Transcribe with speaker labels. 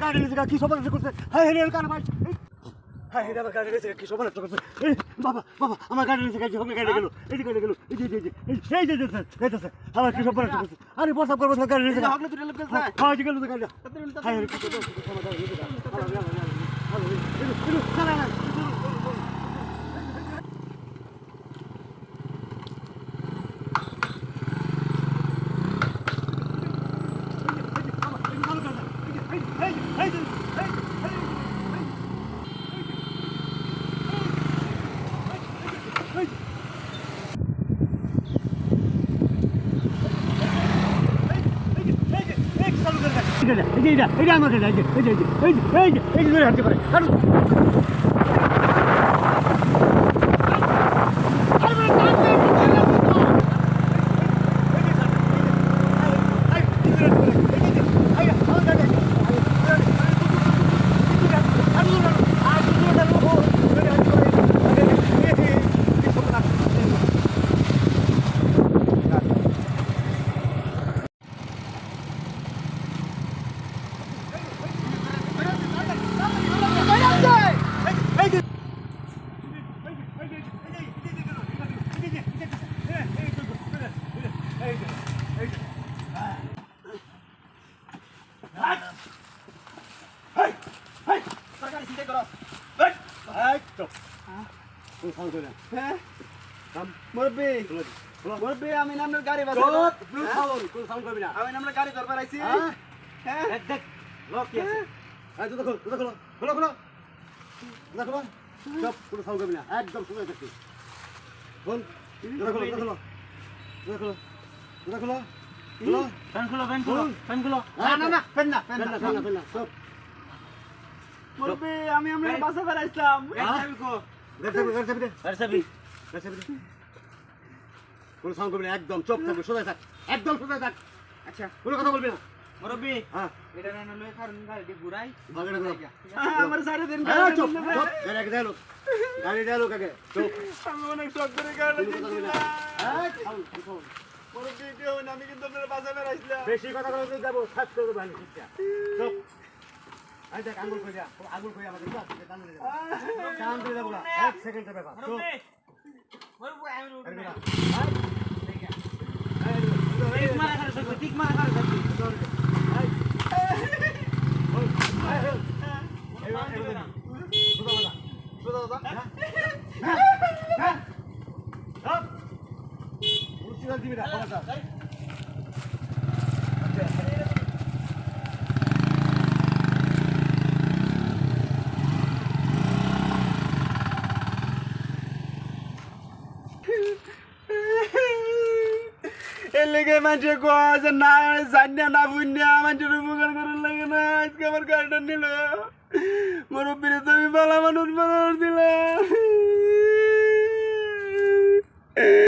Speaker 1: গাড়ি নিচে কি সব করছে হ্যাঁ হেরে কার ভাই হ্যাঁ এটা আমার গাড়ি নিচে কি সব করছে বাবা বাবা আমার গাড়ি নিচে গাড়ি হবে গাড়ি গেল এই গাড়ি গেল এই যে এই যে এই আমার আরে বসা করব গাড়ি হ্যাঁ গেল তো গাড়ি হ্যাঁ আমার এটা আমার এই যে এই যে এই যে এই যে এই যে ধরে হাঁটতে পারে
Speaker 2: আমি নামের গাড়ি আমি নামের গাড়ি দরবার আইছি হ্যাঁ
Speaker 1: একদম শুনে থাকি বল খোলো খোলো খোলো খোলো খোলো
Speaker 2: ফ্যান খুলো ফ্যান খুলো ফ্যান খুলো না না না ফ্যান না ফ্যান না
Speaker 1: ফেল না ফেল না সব
Speaker 2: মুরব্বি আমি আমরা বাসা বেড়াইছিলাম।
Speaker 1: কোনো সাউন্ড করবি না একদম চোখ থাকবে সোজা থাক একদম সোজা থাক।
Speaker 2: আচ্ছা।
Speaker 1: কোনো কথা বলবি না।
Speaker 2: মুরব্বি
Speaker 1: হ্যাঁ।
Speaker 2: এটা না লয়ে কারণ গাড়ি ঘুরাই।
Speaker 1: বাগড়ে ঘোরা।
Speaker 2: আমার সাড়ে দিন
Speaker 1: হ্যাঁ, চুপ, চুপ, গাড়ি আগে দেয়ালো। গাড়ি দেয়ালো কাকে? চুপ।
Speaker 2: আমি অনেক শখ করে গাড়ি
Speaker 1: কোনো কথা বলবি না।
Speaker 2: না আমি কিন্তু আপনার বাসা বেড়াইছিলাম
Speaker 1: বেশি কথা বলে তুই যাব সাত করে দেবো আমি শিক্ষা চুপ এই দেখ আঙ্গুল কই যা আঙ্গুল কই আমাদের টান দিয়ে যাব। গা। এক সেকেন্ডের ব্যাপার
Speaker 2: ঠিক মারা করে ঠিক মারা করে থাকবে
Speaker 1: এই। ওই, এই, এই। এইবার, এইবার দেখ। সোজা কথা। সোজা কথা। হ্যাঁ? হ্যাঁ? চুপ। মুর্শিদাবাদ দিবি না, খবরদার।
Speaker 2: এর লেগে মানুষে কয় যে না জানি না বুঝিয়া মানুষের উপকার করার লাগে না, আজকে আমার গাড়িটা নিল। মুরব্বীর তুমি ভালো মানুষ বানানোর দিলা